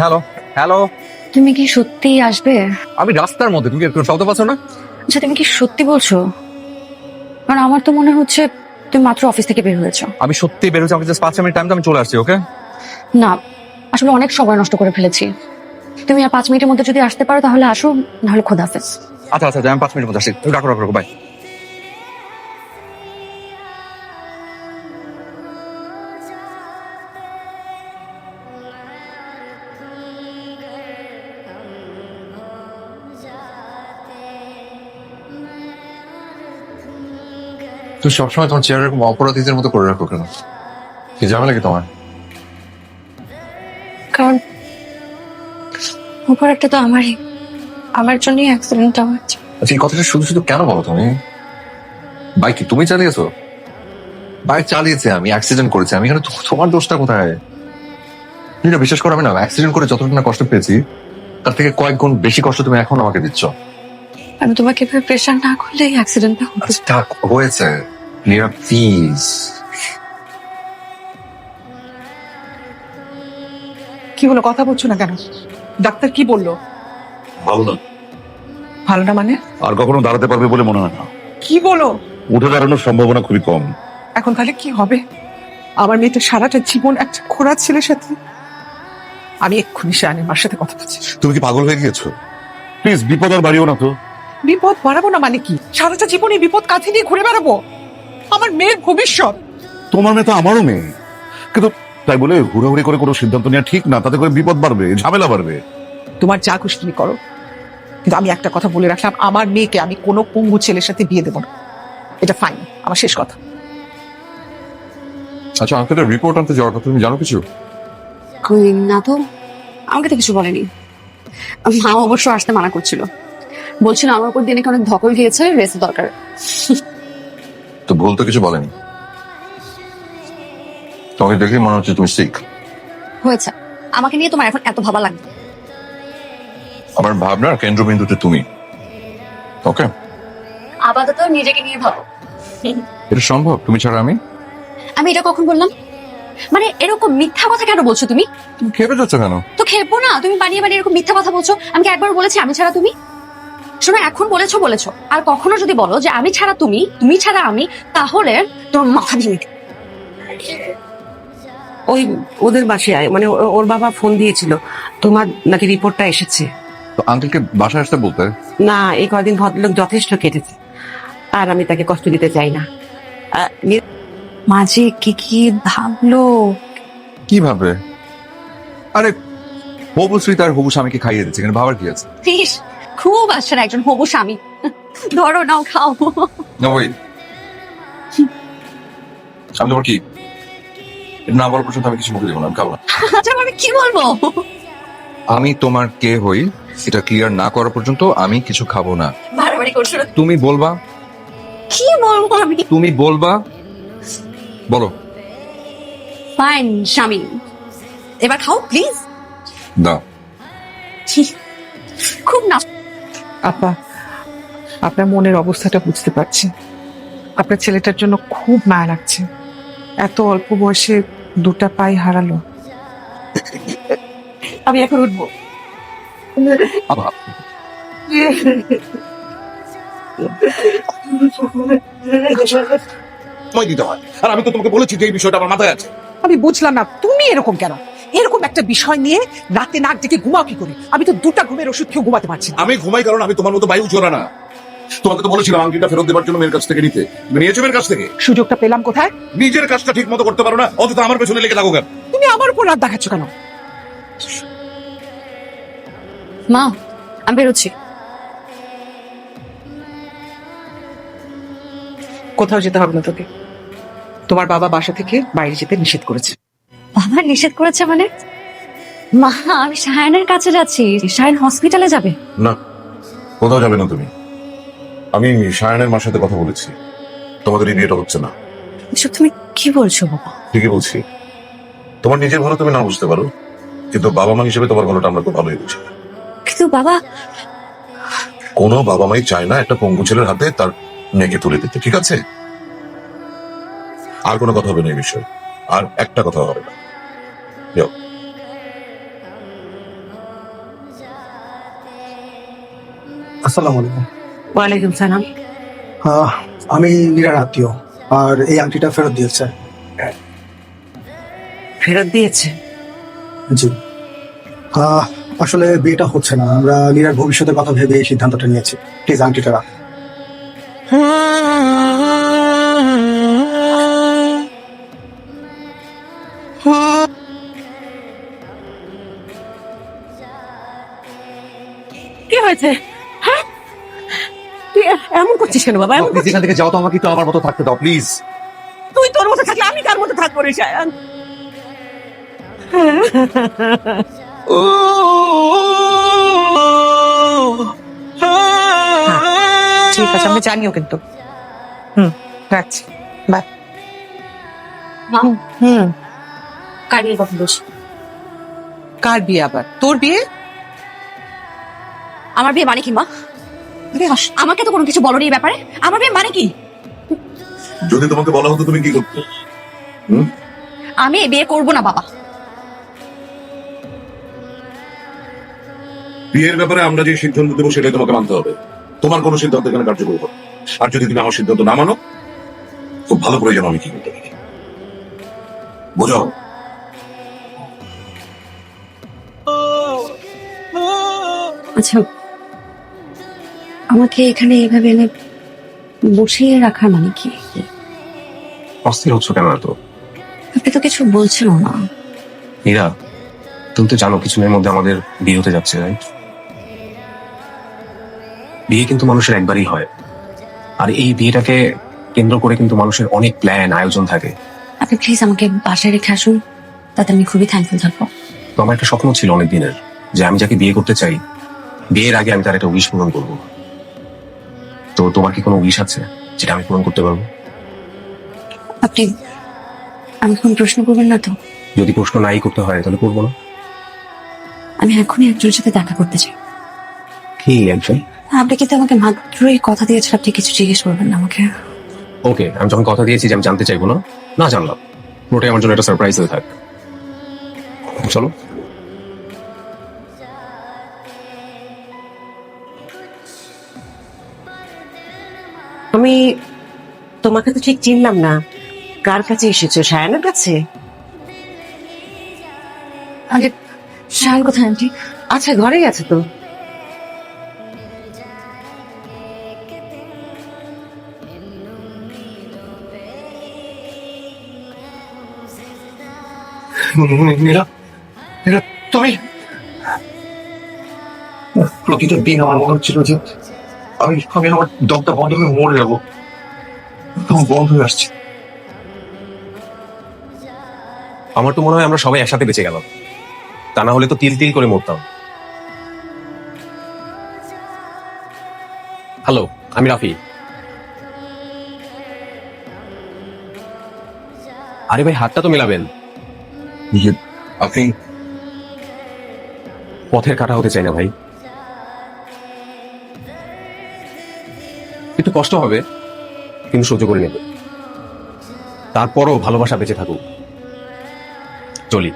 Hello hello তুমি কি সত্যি আসবে? আমি রাস্তার মধ্যে তুমি কি একটু শব্দ পাচ্ছ না? আচ্ছা তুমি কি সত্যি বলছো? কারণ আমার তো মনে হচ্ছে তুমি মাত্র অফিস থেকে বের হয়েছো। আমি সত্যি বেরোচ্ছি আমাকে জাস্ট পাঁচ মিনিট টাইম তো আমি চলে আসছি ওকে না আসলে অনেক সময় নষ্ট করে ফেলেছি। তুমি আর পাঁচ মিনিটের মধ্যে যদি আসতে পারো তাহলে আসো নাহলে খোদাফেজ আচ্ছা আচ্ছা আচ্ছা, আমি পাঁচ মিনিটের মধ্যে আসছি। রাখো রাখো রাখো বাই তুমি সবসময় তোমার চেয়ার এরকম অপরাধীদের মতো করে রাখো কেন? কি ঝামেলা কি তোমার? কারণ উপর একটা তো আমারই। আমার জন্যই অ্যাক্সিডেন্টটা হয়েছে আচ্ছা এই কথাটা শুধু শুধু কেন বলো তুমি? বাইক কি তুমি চালিয়েছো? বাইক চালিয়েছে আমি অ্যাক্সিডেন্ট করেছি আমি। এখানে তোমার দোষটা কোথায়? না বিশ্বাস করো আমি না অ্যাক্সিডেন্ট করে যতটা না কষ্ট পেয়েছি তার থেকে কয়েক গুণ বেশি কষ্ট তুমি এখন আমাকে দিচ্ছ। আমি তোমাকে প্রেশার না করলে অ্যাক্সিডেন্টটা আচ্ছা হয়েছে। নীরা প্লিজ কি হলো? কথা বলছো না কেন? ডাক্তার কি বলল? ভালো না। ভালো না মানে? আর কখনো দাঁড়াতে পারবে বলে মনে হয় না। কি বলো? উঠে দাঁড়ানোর সম্ভাবনা খুবই কম। এখন তাহলে কি হবে? আমার মেয়েটা সারাটা জীবন একটা খোড়া ছেলের সাথে। আমি এক্ষুনি শায়নের মার সাথে কথা বলছি। তুমি কি পাগল হয়ে গিয়েছো? প্লিজ বিপদ আর বাড়িও না তো। বিপদ বাড়াবো না মানে কি? সারাটা জীবন বিপদ কাঁথে নিয়ে ঘুরে বেড়াবো? আমার মেয়ের ভবিষ্যৎ। তোমার মেয়ে তো আমারও মেয়ে। কিন্তু তাই বলে হুড়াহুড়ি করে কোনো সিদ্ধান্ত নেওয়া ঠিক না তাতে করে বিপদ বাড়বে ঝামেলা বাড়বে। তোমার যা খুশি তুমি করো কিন্তু আমি একটা কথা বলে রাখলাম আমার মেয়েকে আমি কোনো পঙ্গু ছেলের সাথে বিয়ে দেবো না। এটা ফাইন আমার শেষ কথা। আচ্ছা আঙ্কেলের রিপোর্ট আনতে যাওয়ার কথা তুমি জানো কিছু? না তো। আমাকে তো কিছু বলেনি। মা অবশ্য আসতে মানা করছিল। বলছিল আমার উপর দিনে অনেক ধকল গিয়েছে রেস্ট দরকার। তো ভুল তো কিছু বলেনি। তোমাকে দেখে মনে হচ্ছে তুমি শিখ হয়েছে। আমাকে নিয়ে তোমার এখন এত ভাবা লাগবে। আমার ভাবনার কেন্দ্রবিন্দুতে তুমি। ওকে আপাতত নিজেকে নিয়ে ভাবো। এটা সম্ভব? তুমি ছাড়া আমি? আমি এটা কখন বললাম? মানে এরকম মিথ্যা কথা কেন বলছো তুমি খেপে যাচ্ছ কেন? তো খেপো না। তুমি বানিয়ে বানিয়ে এরকম মিথ্যা কথা বলছো। আমি কি একবার বলেছি আমি ছাড়া তুমি? শোনো এখন বলেছ বলেছ। আর কখনো যদি বলো যে আমি ছাড়া তুমি তুমি ছাড়া আমি তাহলে তোমার মাথা ভেঙে দিবো। ওই ওদের বাসায় মানে ও- ওর বাবা ফোন দিয়েছিল তোমার নাকি রিপোর্টটা এসেছে। তো আঙ্কেলকে বাসায় আসতে বলতে? না এই কদিন ভদ্রলোক যথেষ্ট কেটেছে আর আমি তাকে কষ্ট দিতে চাই না। আহ, নি- মাঝে কি কি ভাবলো? কি ভাবে? আরে হবু শ্রী তার হবু স্বামীকে খাইয়ে দিচ্ছে এখানে ভাবার কি আছে? ইস, খুব আসছেন একজন হবু স্বামী। ধরো নাও খাও। না ওই আমি তোমার কি? না বলার পর্যন্ত আমি কিছু মুখে দেবো না আমি খাব না। আচ্ছা আমি কি বলব? আমি তোমার কে হই এটা ক্লিয়ার না করা পর্যন্ত আমি কিছু খাব না। বাড়াবাড়ি করছ না। তুমি বলবা। কি বলব আমি? তুমি বলবা। বলো। ফাইন স্বামী। এবার খাও প্লিজ দাও। খুব না আপা আপনার মনের অবস্থাটা বুঝতে পারছি। আপনার ছেলেটার জন্য খুব মায়া লাগছে। এত অল্প বয়সে দুটা পাই হারালো। আমি এখন উঠবো। আবার সময় দিতে হয়। আর আমি তো তোমাকে বলেছি যে এই বিষয়টা আমার মাথায় আছে। আমি বুঝলাম না তুমি এরকম কেন? এরকম একটা বিষয় নিয়ে রাতে নাক ডেকে ঘুমাও কি করে? আমি তো দুটা ঘুমের ওষুধ খেয়েও ঘুমাতে পারছি না। আমি ঘুমাই কারণ আমি তোমার মতো বায়ু চোরা না। তোমাকে তো বলেছিলাম আংটিটা ফেরত দেওয়ার জন্য মেয়ের কাছ থেকে নিতে। তুমি নিয়েছো মেয়ের কাছ থেকে? সুযোগটা পেলাম কোথায়? নিজের কাজটা ঠিক মতো করতে পারো না অথচ আমার পেছনে লেগে থাকো কেন? তুমি আমার উপর রাত দেখাচ্ছ কেন? মা আমি বেরোচ্ছি। কোথাও যেতে হবে না তোকে। তোমার বাবা বাসা থেকে বাইরে যেতে নিষেধ করেছে। বাবা নিষেধ করেছে মানে? মা আমি সায়নের কাছে যাচ্ছি। সায়ন হসপিটালে যাবে। না কোথাও যাবে না তুমি। আমি সায়নের মার সাথে কথা বলেছি। তোমাদের এই বিয়েটা হচ্ছে না। এসব তুমি কি বলছো বাবা? ঠিকই বলছি। তোমার নিজের ভালো তুমি না বুঝতে পারো। কিন্তু বাবা মা হিসেবে তোমার ভালোটা আমরা খুব ভালোই বুঝি। কিন্তু বাবা কোনো বাবা মাই চায় না একটা পঙ্গু ছেলের হাতে তার মেয়েকে তুলে দিতে ঠিক আছে? আর কোনো কথা হবে না এই বিষয়ে। আর একটা কথা হবে না। যোগ আসসালামু আলাইকুম ওয়ালাইকুম সালাম। হ্যাঁ, আমি মীরার আত্মীয় আর এই আংটিটা ফেরত দিয়েছে। ফেরত দিয়েছে? জি। হ্যাঁ, আসলে বিয়েটা হচ্ছে না আমরা মীরার ভবিষ্যতের কথা ভেবে এই সিদ্ধান্তটা নিয়েছি। প্লিজ আংটিটা রাখ। হ্যাঁ, হয়েছে হ্যাঁ তুই এমন করছিস কেন বাবা এমন প্লিজ এখান থেকে যাও তো আমাকে একটু আমার মতো থাকতে দাও প্লিজ তুই তোর মতো থাকলে আমি কার মতো থাকব রে শায়ান ঠিক আছে আমি জানিও কিন্তু হুম রাখছি বাই হুম কারির কথা বলছি কার বিয়ে আবার তোর বিয়ে আমার বিয়ে মানে কি মা? আমাকে তো কোনো কিছু বলো এই ব্যাপারে। আমার বিয়ে মানে কি? যদি তোমাকে বলা হতো তুমি কি করতে? আমি বিয়ে করব না বাবা। বিয়ের ব্যাপারে আমরা যে সিদ্ধান্ত দেবো সেটাই তোমাকে মানতে হবে। তোমার কোনো সিদ্ধান্ত এখানে কার্যকরী হবে আর যদি তুমি আমার সিদ্ধান্ত না মানো খুব ভালো করে জানো আমি কি করতে পারি। বোঝাও আচ্ছা আমাকে এখানে এভাবে এনে বসিয়ে রাখার মানে কি? অস্থির হচ্ছ কেন এত? আপনি তো কিছু বলছেন না। মীরা তুমি তো জানো কিছুদিনের মধ্যে আমাদের বিয়ে হতে যাচ্ছে রাইট বিয়ে কিন্তু মানুষের একবারই হয়। আর এই বিয়েটাকে কেন্দ্র করে কিন্তু মানুষের অনেক প্ল্যান আয়োজন থাকে। আপনি প্লিজ আমাকে বাসায় রেখে আসুন তাতে আমি খুবই থ্যাঙ্কফুল থাকব। তো আমার একটা স্বপ্ন ছিল অনেক দিনের যে আমি যাকে বিয়ে করতে চাই বিয়ের আগে আমি তার একটা উইশ পূরণ করব। তো তোমার কি কোনো উইশ আছে যেটা আমি পূরণ করতে পারব? আপনি আমি কোন প্রশ্ন করবেন না তো? যদি প্রশ্ন নাই করতে হয় তাহলে করব না। আমি এখনই একজনের সাথে দেখা করতে চাই। কি একজন? আপনি কিন্তু আমাকে মাত্রই কথা দিয়েছিলেন আপনি কিছু জিজ্ঞেস করবেন না আমাকে। ওকে আমি যখন কথা দিয়েছি যে আমি জানতে চাইব না না জানলাম। পুরোটাই আমার জন্য একটা সারপ্রাইজ হয়ে থাক। চলো। আমি তোমাকে তো ঠিক চিনলাম না। কার কাছে এসেছ শায়ানের কাছে? আগে শায়ন কোথায় আন্টি? আচ্ছা ঘরে গেছে তো। মীরা মীরা তুমি? প্রতিটা দিন আমার মনে হচ্ছিল যে আমি আমি আমার দমটা বন্ধ হয়ে মরে যাব। বন্ধ হয়ে আসছে। আমার তো মনে হয় আমরা সবাই একসাথে বেঁচে গেলাম। তা না হলে তো তিল তিল করে মরতাম। হ্যালো আমি রাফি। আরে ভাই হাতটা তো মেলাবেন। আপনি পথের কাটা হতে চাই না ভাই। একটু কষ্ট হবে কিন্তু সহ্য করে নেবে তারপরও ভালোবাসা বেঁচে থাকুক চলি